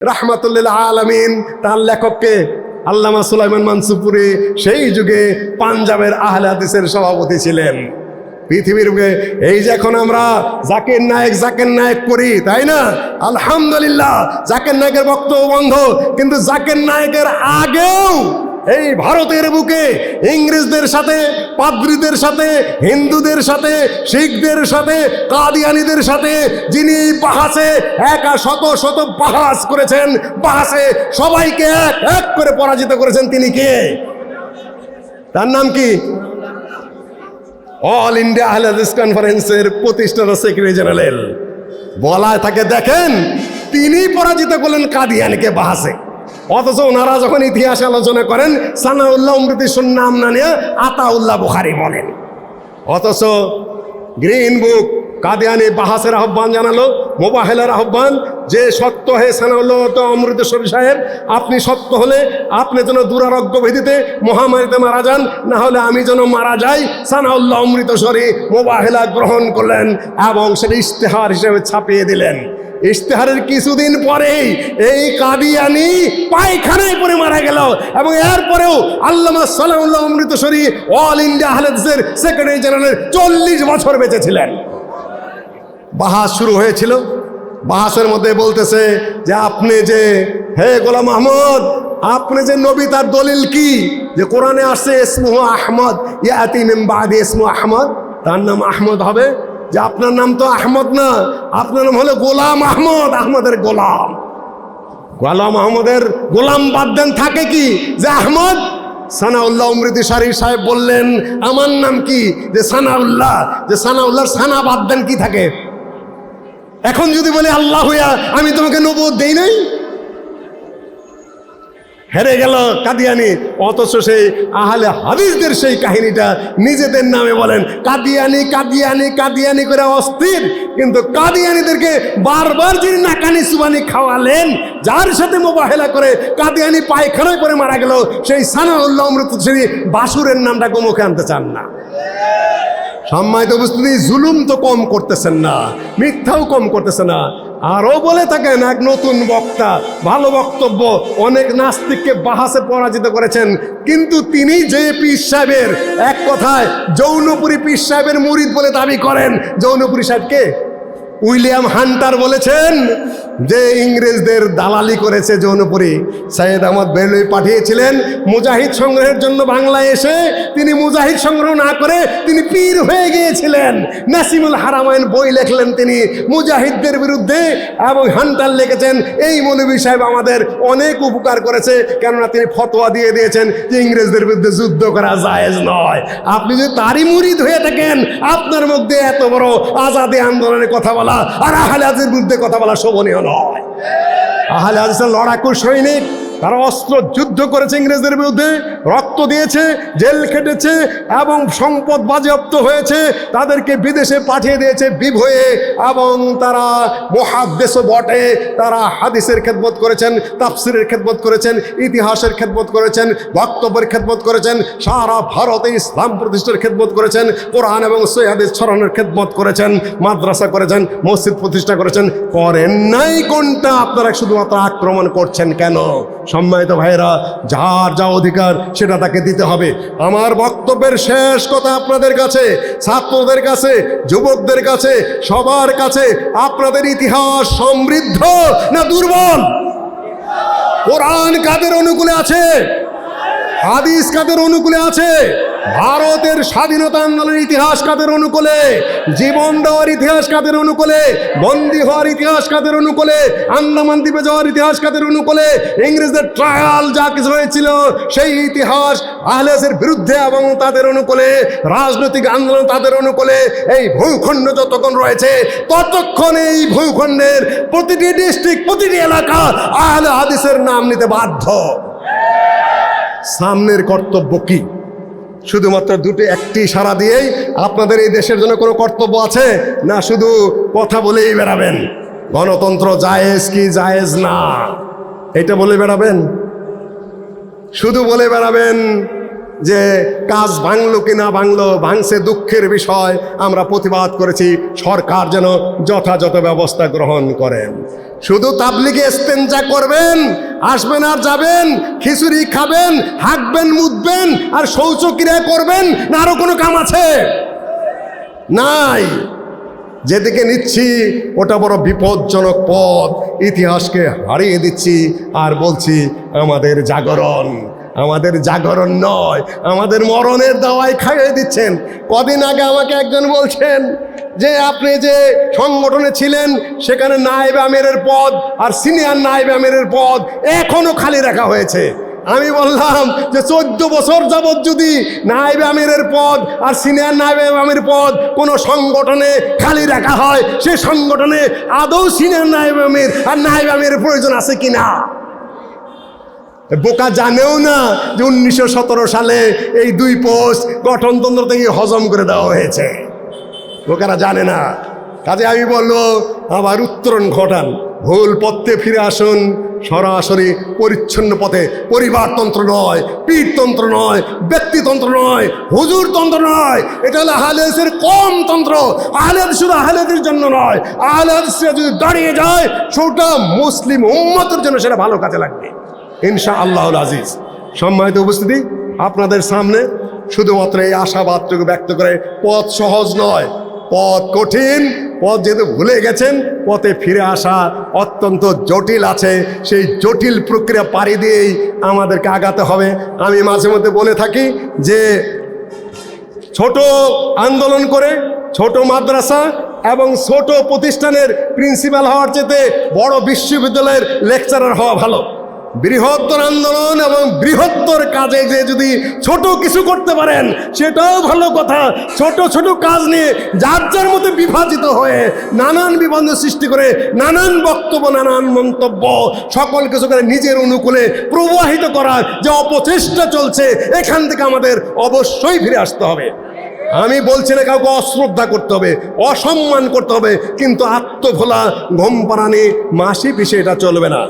রাহমাতুল্লিল আলামিন, তার লেখককে আল্লামা সুলাইমান মানসুপুরি সেই যুগে পাঞ্জাবের আহলে হাদিসের সভাপতি ছিলেন। পৃথিবীর এই যে এখন আমরা জাকির নায়ক জাকির নায়ক করি, তাই না? আলহামদুলিল্লাহ, জাকির নায়কের বক্তব্য বন্ধ, কিন্তু জাকির নায়কের আগেও এই ভারতের বুকে, ইংরেজদের সাথে, পাদ্রীদের সাথে, হিন্দুদের সাথে, শিখদের সাথে, কাদিয়ানিদের সাথে, যিনি বাহাসে একা শত শত বাহাস করেছেন বাহাসে সবাইকে এক এক করে পরাজিত করেছেন তিনি কে? তার নাম কি? অল ইন্ডিয়া আহলাদিস কনফারেন্সের প্রতিষ্ঠাতা সেক্রেটারি জেনারেল বলায় থাকে দেখেন, তিনি পরাজিত করলেন কাদিয়ানিকে বাহাসে অথচ ওনারা যখন ইতিহাস আলোচনা করেন, সানাউল্লাহ অমৃতিসুর নাম না নিয়ে আতাউল্লাহ বুখারি বলেন। অথচ গ্রিন বুক, কাদিয়ানি বাহাসের আহ্বান জানালো, মোবাহেলের আহ্বান, যে সত্য হে সানাউল্লাহ তো অমৃতেশ্বরী সাহেব, আপনি সত্য হলে আপনি যেন দুরারোগ্য ভিত্তিতে মহামারীতে মারা যান, না হলে আমি যেন মারা যাই, সানাউল্লাহ অমৃতসরী মোবাহেলা গ্রহণ করলেন এবং সেটা ইশতেহার হিসেবে ছাপিয়ে দিলেন। ইশতেহারের কিছুদিন পরেই এই কাদিয়ানি পায়খানায় পরে মারা গেল এবং এরপরেও আল্লামা সালামুল্লাহ অমৃতসরী অল ইন্ডিয়া আহলেদের সেক্রেটারি জেনারেল চল্লিশ বছর বেঁচেছিলেন। বাহাস শুরু হয়েছিল। বাহাসের মধ্যে বলতেছে যে আপনি যে, হে গোলাম আহমদ, আপনি যে নবী তার দলিল কি? যে কোরআনে আসছে, ইসমুহ আহমদ, ইয়াতি মিন বাদি ইসমু আহমদ তার নাম আহমদ হবে। যে আপনার নাম তো আহমদ না, আপনার নাম হলো গোলাম আহমদ, আহমদের গোলাম। গোলাম আহমদের গোলাম বাদ দেন থাকে কি? যে আহমদ, সানাউল্লাহ অমৃতি সারি সাহেব বললেন, আমার নাম কি? যে সানাউল্লাহ, যে সানাউল্লাহর সানা বাদ দেন কি থাকে? এখন যদি বলে, আল্লাহ হইয়া আমি তোমাকে নবদ দেই নাই? হেরে গেল কাদিয়ানি। অথচ সেই আহলে হাদিসদের সেই কাহিনীটা নিজেদের নামে বলেন, কাদিয়ানি কাদিয়ানি কাদিয়ানি করে অস্থির। কিন্তু কাদিয়ানিদেরকে বারবার যিনি নাকানি সুবানি খাওয়ালেন, যার সাথে মোবাহেলা করে কাদিয়ানি পায়খানায় করে মারা গেল, সেই সানাউল্লাহ অমৃত শ্রী বাসুরের নামটা গোমুখে আনতে চান না। সম্মানিত উপস্থিতি, জুলুম তো কম করতেছেন না, মিথ্যাও কম করতেছে না। আরও বলে থাকেন এক নতুন বক্তা, ভালো বক্তব্য, অনেক নাস্তিককে বাহাসে পরাজিত করেছেন, কিন্তু তিনি যে পীর সাহেবের, এক কথায়, যৌনপুরী পীর সাহেবের মুরিদ বলে দাবি করেন। যৌনপুরী সাহেবকে উইলিয়াম হান্টার বলেছেন যে ইংরেজদের দালালি করেছে যৌনপুরী সাইয়েদ আহমদ বেলুই পাঠিয়েছিলেন মুজাহিদ সংগ্রহের জন্য বাংলায় এসে। তিনি মুজাহিদ সংগ্রহ না করে তিনি পীর হয়ে গিয়েছিলেন। নাসিমুল হারামায়ন বই লেখলেন তিনি মুজাহিদদের বিরুদ্ধে এবং হান্টার লিখেছেন, এই মৌলবী সাহেব আমাদের অনেক উপকার করেছে, কেননা তিনি ফতোয়া দিয়ে দিয়েছেন যে ইংরেজদের বিরুদ্ধে যুদ্ধ করা জায়েজ নয়। আপনি যদি তারই মুরিদ হয়ে থাকেন, আপনার মধ্যে এত বড় আজাদি আন্দোলনের কথা বলা আর আহলে হাদিসের বিরুদ্ধে কথা বলা শোভনীয় নয়। আহলে হাদিসের লড়াকু সৈনিক তারা অস্ত্র যুদ্ধ করেছে ইংরেজদের বিরুদ্ধে, রক্ত দিয়েছে, জেল খেটেছে এবং সম্পদ বাজেয়াপ্ত হয়েছে, তাদেরকে বিদেশে পাঠিয়ে দিয়েছে বিভয়ে এবং তারা মহাদেশ বটে। তারা হাদিসের খেদমত করেছেন, তাফসিরের খেদমত করেছেন, ইতিহাসের খেদমত করেছেন, বক্তব্যের খেদমত করেছেন, সারা ভারতে ইসলাম প্রতিষ্ঠার খেদমত করেছেন, কোরআন এবং সৈহাদিস ছড়ানোর খেদমত করেছেন, মাদ্রাসা করেছেন, মসজিদ প্রতিষ্ঠা করেছেন। করেন নাই কোনটা? আপনারা শুধুমাত্র আক্রমণ করছেন কেন? সম্মানিত ভাইরা যার যা অধিকার সেটা তাকে দিতে হবে। আমার বক্তব্যের শেষ কথা আপনাদের কাছে, ছাত্রদের কাছে, যুবকদের কাছে, সবার কাছে, আপনাদের ইতিহাস সমৃদ্ধ না দুর্বল? কোরআন কাদের অনুকূলে আছে? হাদিস কাদের অনুকূলে আছে? ভারতের স্বাধীনতা আন্দোলনের ইতিহাস কাদের অনুকূলে? জীবন দেওয়ার ইতিহাস কাদের অনুকূলে? বন্দী হওয়ার ইতিহাস কাদের অনুকূলে? আন্দামান দ্বীপে যাওয়ার ইতিহাস কাদের অনুকূলে? ইংরেজদের ট্রায়াল যা কিছু হয়েছিল, সেই ইতিহাস আহলেসের বিরুদ্ধে এবং তাদের অনুকূলে, রাজনৈতিক আন্দোলন তাদের অনুকূলে, এই ভূখণ্ড যতক্ষণ রয়েছে, ততক্ষণ এই ভূখণ্ডের প্রতিটি ডিস্ট্রিক্ট প্রতিটি এলাকা আহলে হাদিসের নাম নিতে বাধ্য। সামনের কর্তব্য কি? শুধুমাত্র দুটি, একটি সারা দিয়েই আপনাদের এই দেশের জন্য কোনো কর্তব্য আছে? না, শুধু কথা বলেই বেড়াবেন। গণতন্ত্র জায়েজ কি জায়েজ না? এটা বলে বেড়াবেন? শুধু বলে বেড়াবেন যে কাজ ভাঙলো কি না ভাঙলো, ভাঙছে দুঃখের বিষয়, আমরা প্রতিবাদ করেছি, সরকার যেন যথাযথ ব্যবস্থা গ্রহণ করেন। শুধু তাবলিগে এস্তেঞ্জা করবেন, আসবেন আর যাবেন, খিচুড়ি খাবেন, হাঁকবেন মুদবেন আর শৌচক্রিয়া করবেন, না আরও কোনো কাম আছে? নাই। যেদিকে নিচ্ছি, ওটা বড় বিপজ্জনক পথ। ইতিহাসকে হারিয়ে দিচ্ছি আর বলছি, আমাদের জাগরণ। আমাদের জাগরণ নয়, আমাদের মরণের দাওয়াই খাইয়ে দিচ্ছেন। কদিন আগে আমাকে একজন বলছেন যে, আপনি যে সংগঠনে ছিলেন, সেখানে নায়েব আমিরের পদ আর সিনিয়র নায়েব আমিরের পদ এখনও খালি রাখা হয়েছে। আমি বললাম যে, চোদ্দ বছর যাবৎ যদি নায়েব আমিরের পদ আর সিনিয়র নায়েব আমির পদ কোনো সংগঠনে খালি রাখা হয়, সে সংগঠনে আদৌ সিনিয়র নায়েব আমির আর নায়েব আমিরের প্রয়োজন আছে কিনা? বোকা জানেও না যে উনিশশো সতেরো সালে এই দুই পোস্ট গঠনতন্ত্র থেকে হজম করে দেওয়া হয়েছে। লোকেরা জানে না। কাজে আমি বলব আবার উত্তরণ ঘটান, ভুল পথে ফিরে আসুন, সরাসরি পরিচ্ছন্ন পথে। পরিবারতন্ত্র নয়, পীরতন্ত্র নয়, ব্যক্তিতন্ত্র নয়, হুজুরতন্ত্র নয়। এটা হলো আহলেসের কম তন্ত্র। আহলেদ শুধু আহলেদের জন্য নয়। আহলেদ যদি দাঁড়িয়ে যায়, সেটা মুসলিম উম্মতের জন্য সেটা ভালো কাজে লাগবে। ইনশা আল্লাহুল আজিজ। সম্মানিত উপস্থিতি, আপনাদের সামনে শুধুমাত্র এই আশাবাদটুকু ব্যক্ত করে পথ সহজ নয়, পথ কঠিন, পথ যেহেতু ভুলে গেছেন, পথে ফিরে আসা অত্যন্ত জটিল আছে। সেই জটিল প্রক্রিয়া পাড়ি দিয়েই আমাদেরকে আগাতে হবে। আমি মাঝে মধ্যে বলে থাকি যে, ছোট আন্দোলন করে ছোট মাদ্রাসা এবং ছোট প্রতিষ্ঠানের প্রিন্সিপাল হওয়ার চেয়ে বড় বিশ্ববিদ্যালয়ের লেকচারার হওয়া ভালো। বৃহত্তর আন্দোলন এবং বৃহত্তর কাজে যে যদি ছোট কিছু করতে পারেন, সেটাও ভালো কথা। ছোট ছোট কাজ নিয়ে যার যার মধ্যে বিভাজিত হয়ে নানান বিবন্ধ সৃষ্টি করে নানান বক্তব্য, নানান মন্তব্য, সকল কিছু করে নিজের অনুকূলে প্রবাহিত করার যে অপচেষ্টা চলছে, এখান থেকে আমাদের অবশ্যই ফিরে আসতে হবে। আমি বলছি না কাউকে অশ্রদ্ধা করতে হবে, অসম্মান করতে হবে, কিন্তু আত্মভোলা ঘুম পাড়ানি মাসি পিসে এটা চলবে না।